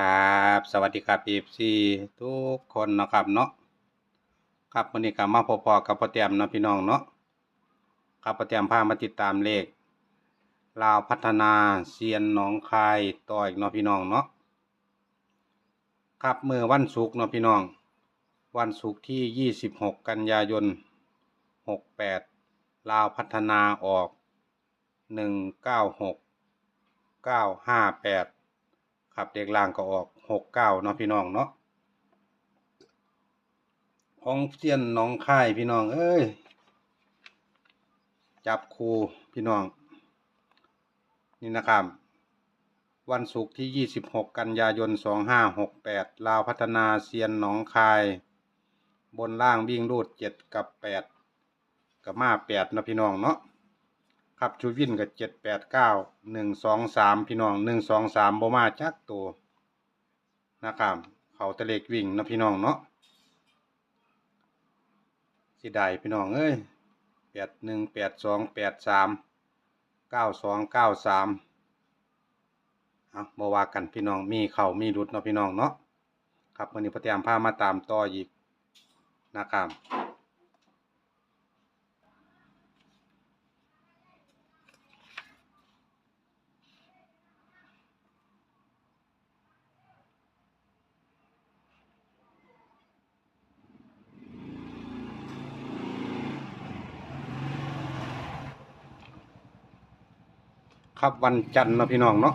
ครับ สวัสดีครับ FC ทุกคนนะครับเนาะครับวันนี้ก็มาพบๆกับพ่อเตียมนะพี่น้องเนาะครับพ่อเตียมพามาติดตามเลขลาวพัฒนาเซียนหนองคายต่ออีกเนาะพี่น้องเนาะครับเมื่อวันศุกร์เนาะพี่น้อง วันศุกร์ที่ 26 กันยายน 68 ลาวพัฒนาออก 196 958 ครับเด็กล่างก็ออกหกเก้าเนาะพี่น้องเนาะของเซียนน้องค่ายพี่น้อง เอ้ย จับครูพี่น้อง นี่นะครับ วันศุกร์ที่ 26 กันยายน 2568 ลาวพัฒนาเซียนหนองคาย บนล่างวิ่งรูด 7 กับ 8 กับมา8นะพี่น้องเนาะ ครับชูวินกับเจ็ดแปดเก้าหนึ่งสองสามพี่น้องหนึ่งสองสามบ่มาจักตัวนะครับเขาตะเล็กวิ่งนะพี่น้องเนาะสิได้พี่น้องเอ้ยแปดหนึ่งแปดสองแปดสามเก้าสองเก้าสามเอาบว่ากันพี่น้องมีเข่ามีรุดเนาะพี่น้องเนาะครับวันนี้พระเตรียมพามาตามต่ออีกนะครับ ครับวันจันทร์เนาะพี่น้องเนาะ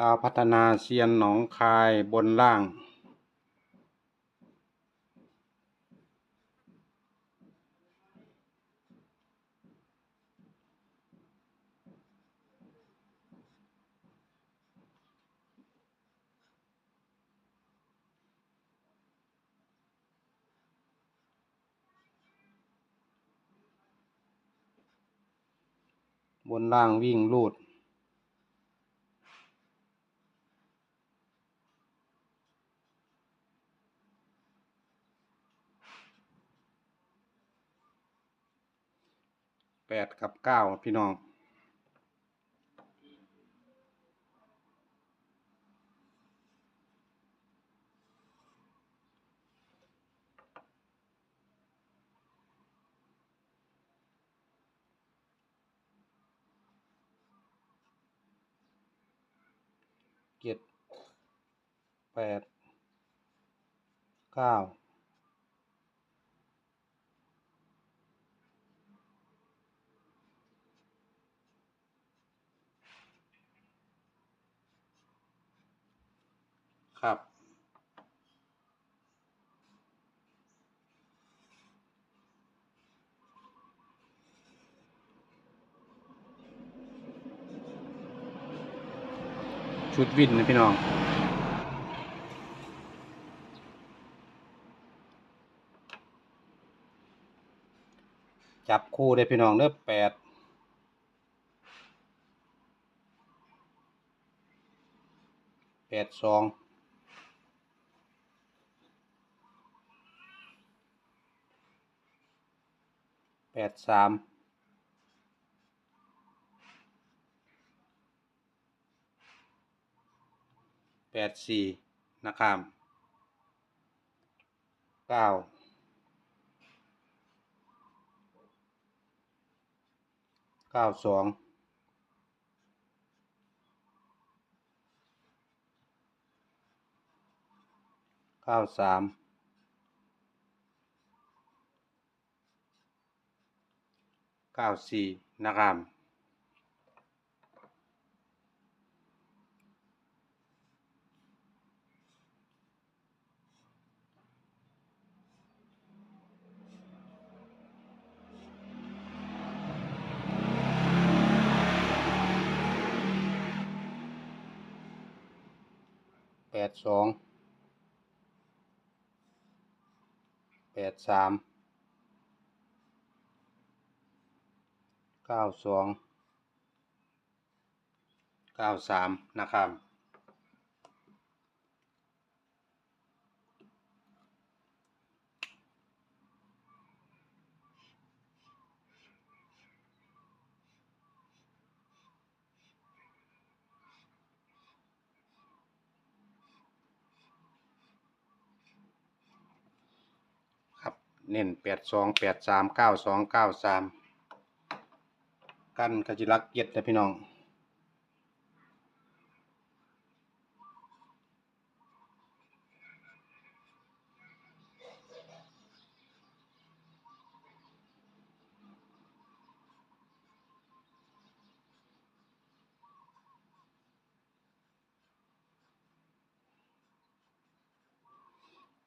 ลาวพัฒนาเซียนหนองคายบนล่าง บนล่างวิ่งลูด แปดกับเก้าพี่น้อง เจ็ดแปดเก้า ครับ ชุดวินนะพี่น้อง จับคู่ได้พี่น้องเด้อแปดแปดสอง แปดสามแปดสี่นะครับเก้าเก้าสองเก้าสาม เก้าสี่นะครับ แปดสองแปดสาม เก้าสองเก้าสามนะครับครับเน้นแปดสองแปดสามเก้าสองเก้าสาม กันกจิรักเย็ดนะพี่น้อง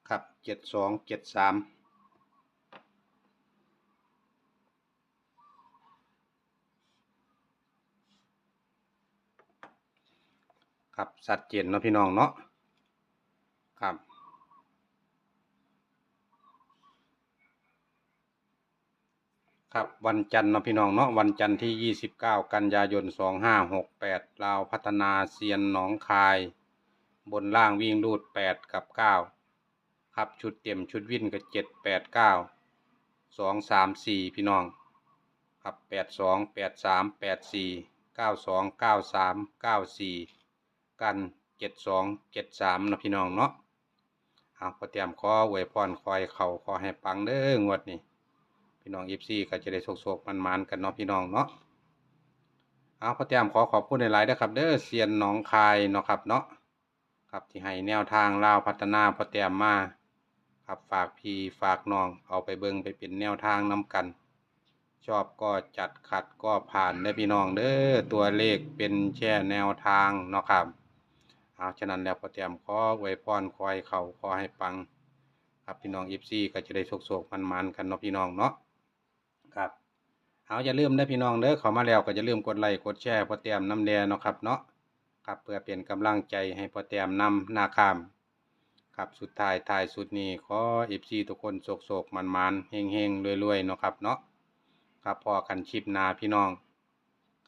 ครับเจ็ดสองเจ็ดสาม ครับชัดเจนเนาะพี่น้องเนาะครับครับวันจันทร์เนาะพี่น้องเนาะวันจันทร์ที่ 29 กันยายน 2568ลาวพัฒนาเซียนหนองคาย บนล่างวิ่งรูด 8 กับ 9 ครับชุดเต็มชุดวิ่นก็7 8 9 2 3 4 พี่น้อง ครับ 8 2 8 3 8 4 9 2 9 3 9 4 กัน7 2 7 3เนาะพี่น้องเนาะเอาพอเตรียมขออวยพรคอยเขาขอให้ปังเด้องวดนี้พี่น้องยิปซี่ก็จะได้โศกๆมันๆกันเนาะพี่น้องเนาะเอาพอเตรียมขอขอบคุณในหลายนะครับ เด้อเซียนหนองคายเนาะครับเนาะครับที่ให้แนวทางลาวพัฒนาพอเตรียมมาครับฝากพี่ฝากน้องเอาไปเบิงไปเป็นแนวทางนำกัน ชอบก็จัดขัดก็ผ่านเด้พี่น้องเด้อตัวเลขเป็นแช่แนวทางเนาะครับ เอาฉะนั้นแล้วพอเตรียมขอไวพรคอยเขาขอให้ปัง ครับพี่น้องยิปซี่ก็จะได้โศกๆมันๆกันเนาะพี่น้องเนาะครับเอาอย่าลืมได้พี่น้องเด้อเข้ามาแล้วก็อย่าลืมกดไลค์กดแชร์พอเตรียมน้ำแดงเนาะครับเนาะครับเพื่อเป็นกำลังใจให้พอเตรียมนำนาคามครับสุดท้ายท้ายสุดนี้ขอเอฟซีทุกคนโศกๆมันๆเฮงๆรวยๆเนาะครับเนาะครับพอกันคลิปนาพี่น้อง